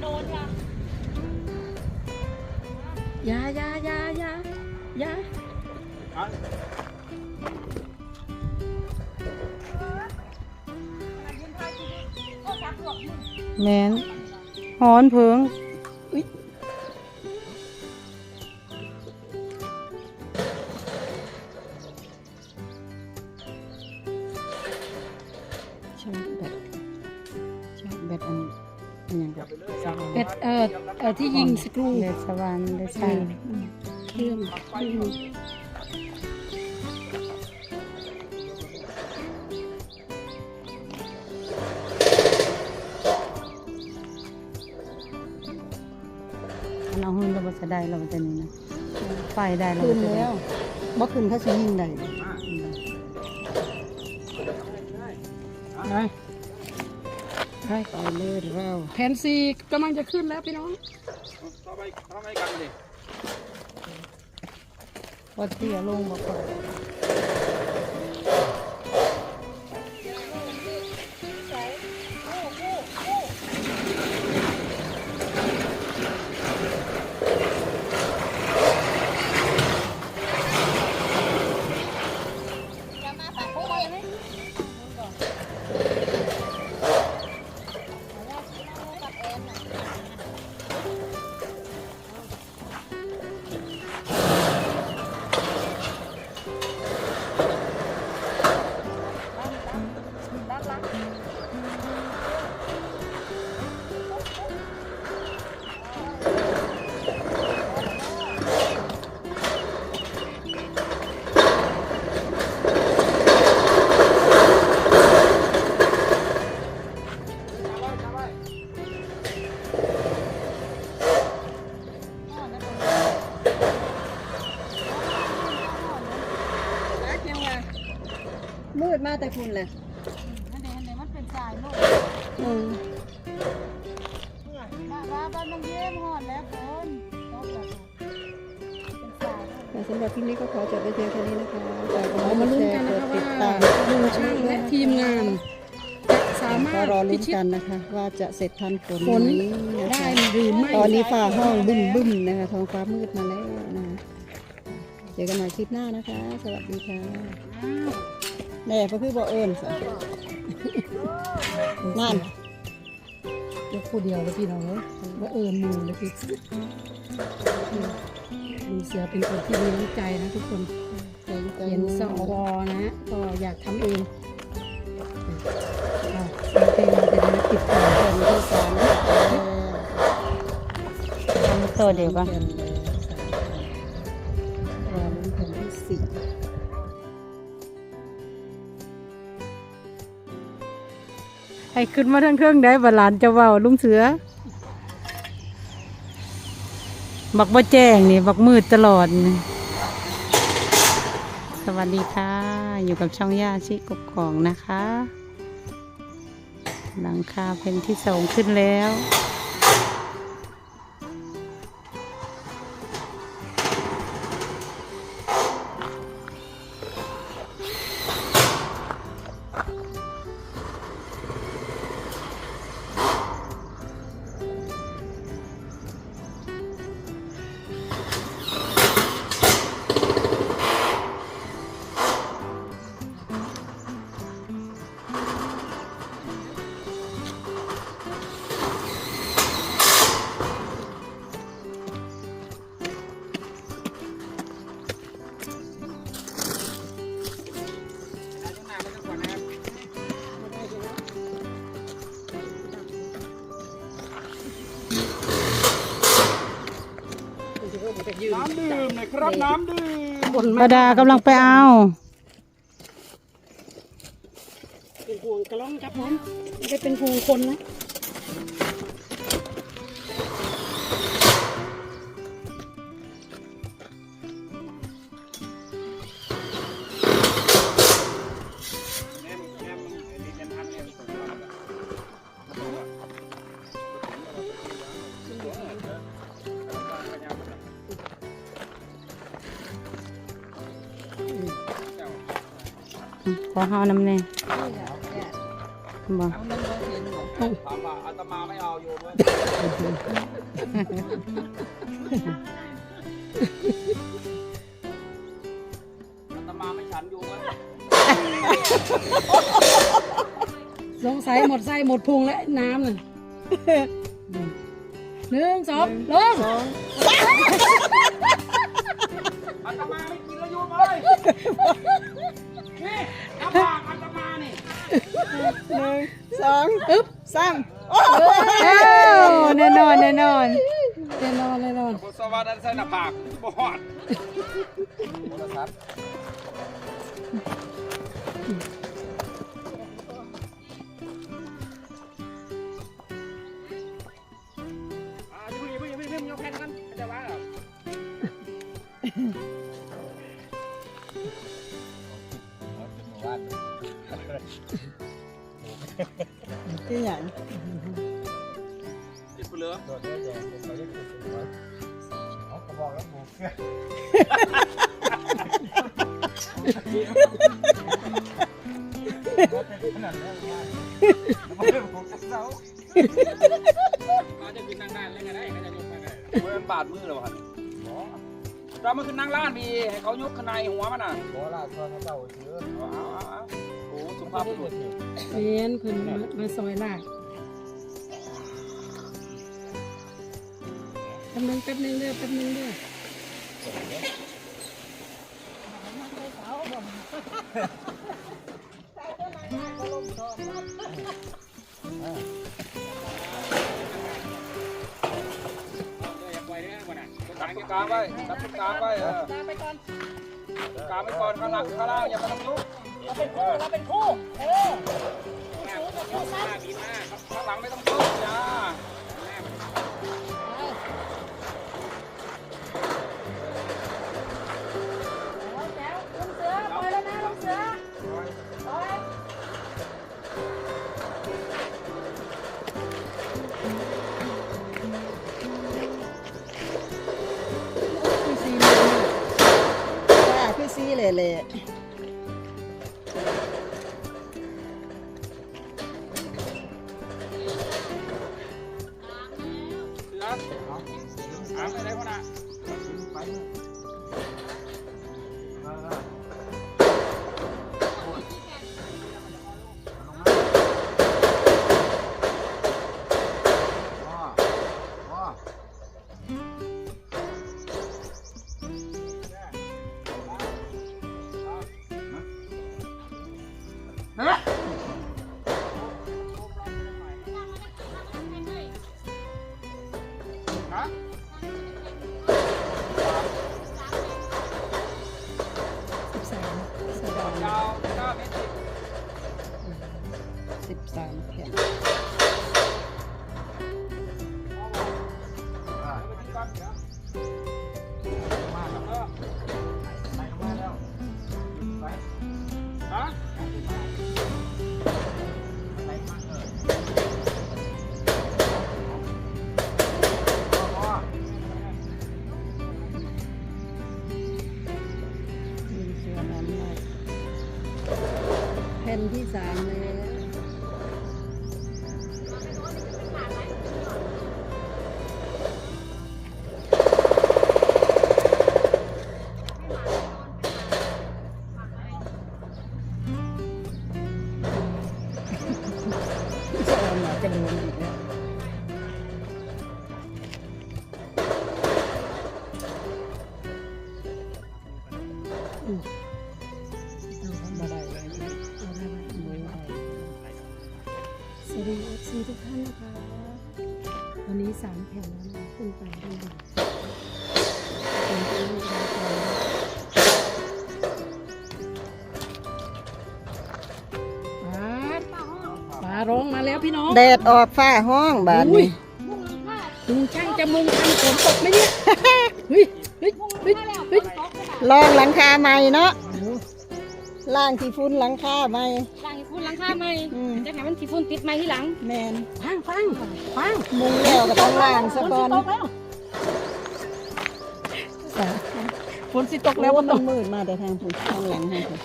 โดนค่ะอยาอยาอยาอยาอยาแมนหอนเพิง นอย่างกับสว่านเป็ดเอ่อเอ่อที่ยิงสกรูเดสวานเดสใช่วานเครื่องเครื่องมันเอาหื้นเราบ่จะได้เราจะนี่นะไฟได้เราขึ้นจะได้แล้วบ่ขึ้นถ้าสิยิงได้อืมไป ไปไปเลยเราแผนซีกำลังจะขึ้นแล้วพี่น้องต่อไปต่อไปกันดิพอเตี้ยลงบ่พอมื แต่คุณเลยนั่นเองเนี่ยมันเป็นสายลูกอืมมาว่าบ้านน้องเยี่ยมหอดแล้วคนต้องแบบเป็นสายลูก แต่สำหรับคลิปนี้ก็ขอจบไปเพียงแค่นี้นะคะฝากกดเราไลมาค์กลุ้ดนแชกันร์นะกคะดติดว่าตามลุงช่างและทีมงานจะสามารก็ถรอพิลุ้นชิตกันนะคะ ว่าจะเสร็จทันฝนฝนนี้นะได้คะหรือไม่ ตอนนี้ฝ่าห้องบึ้มบึ้มนะคะท้องฟ้ามืดมาแล้วนะคะเจอกันใหม่คลิปหน้านะคะ สวัสดีค่ะ แน่ก็คือบ่เอิญสะนั่นยกผู้เดียวเลยพี่น้องเอ้ยว่าเอิญมือเลยพี่ลุงเสือเป็นคนที่มีน้ำใจนะทุกคนเห็นสวนะฮะก็อยากทำเองอะโอเคเราจะได้ติดต่อคนที่สามทำตัวเดียวกันรอลุ้นแผ่นที่สี่ ให้ขึ้นมาทั้งเครื่องได้บาลานจะเว้าลุงเสือ บักบ่แจ้งนี่ บักมืดตลอด สวัสดีค่ะ อยู่กับช่องย่าชิกบของนะคะ หลังคาเพนที่สองขึ้นแล้ว ครับน้ำดื่มประดากำลังไปเอาเป็นห่วงกระล่องครับผมไม่ได้เป็นห่วงคนนะ ขอห้าน้ำแน่บอกเอามาเห็นหมดถามว่าอาตมาไม่เอาโยมเว้ยอาตมาไม่ฉันโยมเว้ยสงสัยหมดไส้หมดพุงแล้วน้ำน่ะหนึ่งสองลง พิ่งอย่าเพิ่งอย่าเพิ่งอย่าเพิ่งยกแผ่นกันจะว่าเหรอที่อย่างติดเปลือกอาจจะขึ้นนั่งด้านเลยก็ได้ก็จะยกไปก็ได้ มันบาดมือเลยวะเรามาขึ้นนั่งล้านพี่ให้เขายกข้างในหัวมันน่ะบ่ล่ะซอยเขาเจ้าซื้อเอาเอาเอาเอาโอ้สุภาพบุรุษเพียนเพิ่นมามาซอยลากแป๊บนึงแป๊บนึงเด้อแป๊บนึงเด้อจับ กลางไว้จับตรงกลางไว้เออไปก่อนกลางไว้ก่อนข้างหลังข้างล่างอย่าไปทำยุกเราเป็นคู่เราเป็นคู่เออข้างหลังไม่ต้องยุกจ้าเอา เสือาไปไหนพ่อน่ะไป 알아? ฟ้าร้องมาแล้วพี่น้องแดดออกฟ้าห้องบาดอุ้ยนี้ลุงช่างจะมุงทันฝนตกไหมเนี่ยเฮ้ยเฮ้ยเฮ้ยเฮ้ยลองหลังคาใหม่เนาะล่างที่ฟุ้นหลังคาใหม่หลังฝุ่นหลังคาไหมอืมจะ ให้มันสีฟุ้นติดไม้ที่หลังแมนฟังฟังฟังมุงแล้วกับต้องล้างซะก่อนฝนสิตกแล้ววันต้องมืดมาแต่ทางผุนทางหลังทางผุน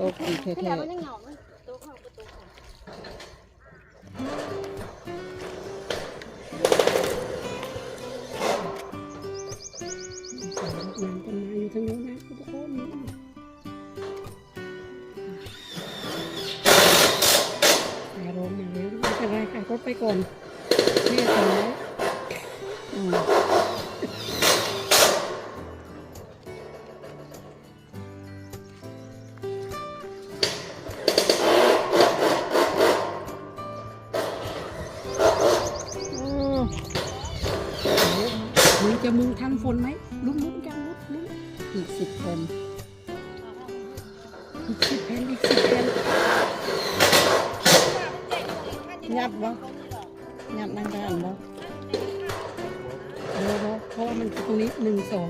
ตกอีกแท้ยังกันอยู่ทางโน้นนะทุกคน แม่สั่งไว้อืมอืมมึงจะมุงทันฝนไหมลุ้นลุ้นกันลุ้นลุ้นอีกสิบแผ่นอีกสิบแผ่นอีกสิบแผ่น ยับบ่ยับนั่งด้านบ่เดี๋ยวเพราะว่ามันตรงนี้หนึ่งสอง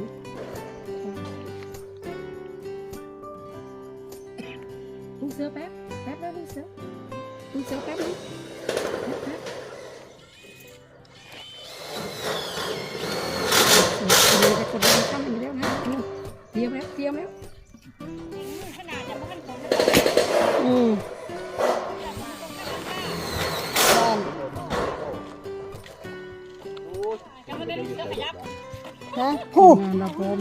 ลุงเสือแป๊บแป๊บแล้วลุงเสือลุงเสือแป๊บนึงแป๊บแป๊บเดี๋ยวจะกดดันข้ามอีกแล้วนะดูเตรียมแล้วเตรียมแล้วอืมด้าน ม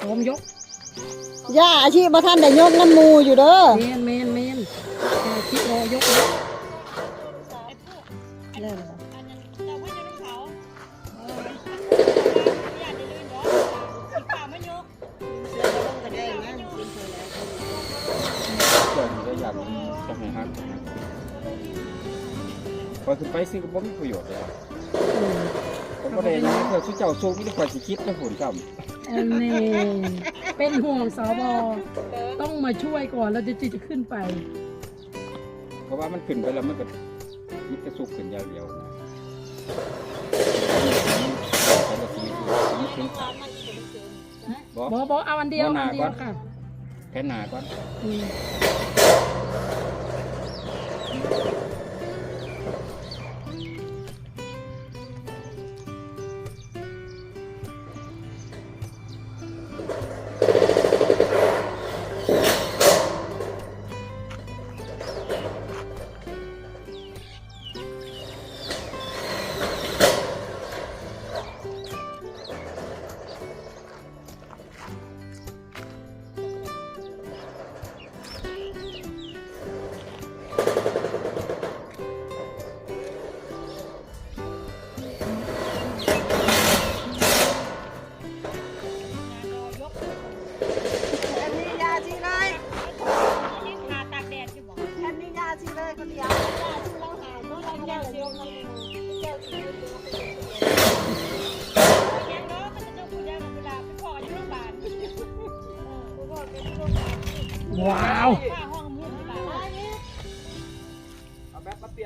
พร้อมยกย่าอาชีพบ่ท่านได้ยกน้ำมูอยู่เด้อเมนเมนเมนอ่าคิดรอยกแล้วเล่นบ่เกิดก็อยากจะให้ฮักพอขึ้นไปซื้อก็บ่มีประโยชน์เลยอืมผมก็ได้ยังเพื่อสุเจ้าสูงมีแต่กว่าสิคิดนะผลกรรม อันนี้เป็นห่วงสบต้องมาช่วยก่อนแล้วจะจะขึ้นไป เพราะว่ามันขึ้นไปแล้วมันก็มีแต่สุกขึ้นอย่างเดียวนะแต่ละทีมันขึ้นบ่บอบอเอาอันเดียวเอาหนาอันเดียวก่อนค่ะแค่หนาก่อน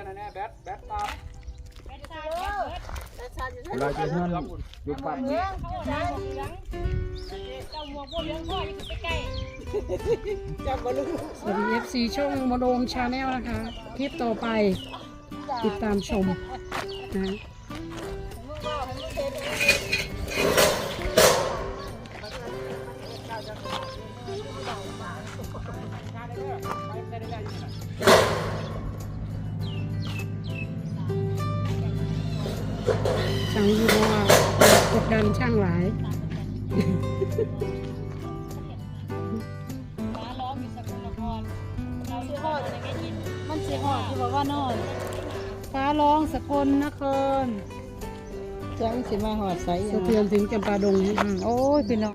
แบตมาเปลี่ยนแน่แบตแบตตามเราจะเฮือนยุบปั๊มสวัสดี FC ช่องโมโดมชาแนลนะคะ คลิปต่อไปติดตามชมนะช่างยู ว่ากดดันช่างหลายมันสิหอดที่บอกว่านอนฟ้าร้องสกลนครจังสิมาหอดใสสะเทือนถึงจำปาดงนะโอ้ยพี่น้อง